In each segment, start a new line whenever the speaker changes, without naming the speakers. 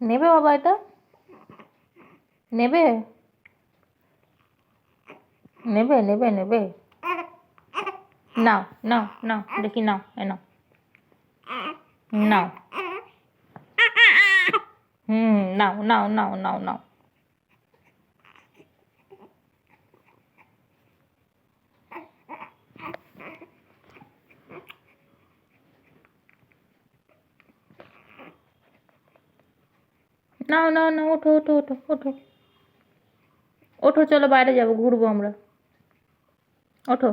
নেবে বাবা এটা? নেবে? নেবে নেবে নেবে। নাও নাও নাও, দেখি নাও, এ নাও। নাও। হুম, নাও নাও নাও নাও নাও। নাও নাও না ওঠো ওঠো ওঠো ওঠো। ওঠো, চলো বাইরে যাব, ঘুরবো আমরা। ওঠো।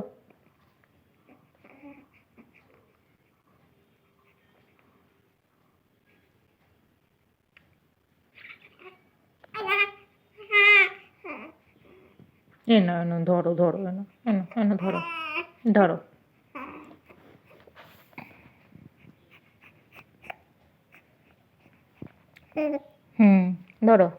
এ না এনো ধরো ধরো এনো এনো এনো ধরো ধরো। 너로.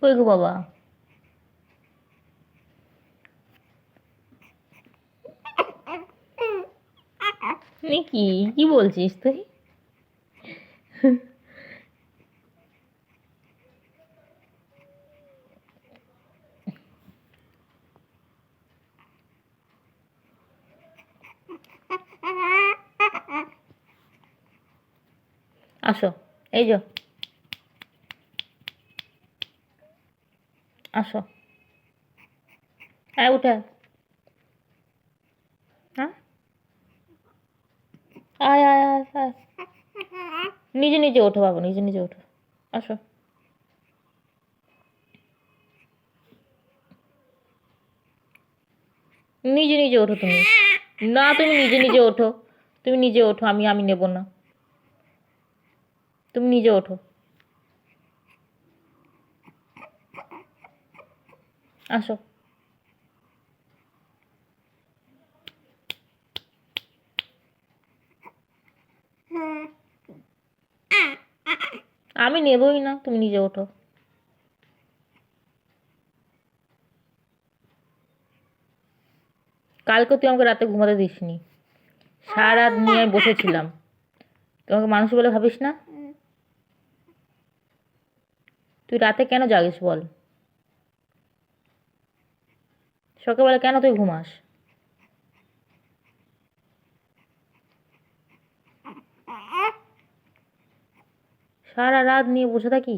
어, 이거 봐봐. নিকি কি? বলছিস তুই? আসো এই যো। আসো। আয় উঠে। হ্যাঁ? আয় আয় আয় নিজে নিজে ওঠো বাবু, নিজে নিজে ওঠো। আসো। নিজে নিজে ওঠো তুমি। না, তুমি নিজে নিজে ওঠো। তুমি নিজে ওঠো, আমি আমি নেব না। তুমি নিজে ওঠো। আসো। আমি নেবই না তুমি নিজে ওঠো। কালকে তুই আমাকে রাতে ঘুমাতে দিসনি। সারা নিয়ে আমি বসেছিলাম। তোমাকে মানুষ বলে ভাবিস না? তুই রাতে কেন জাগিস বল? সকালবেলা কেন তুই ঘুমাস? সারা রাত নিয়ে বসে থাকি?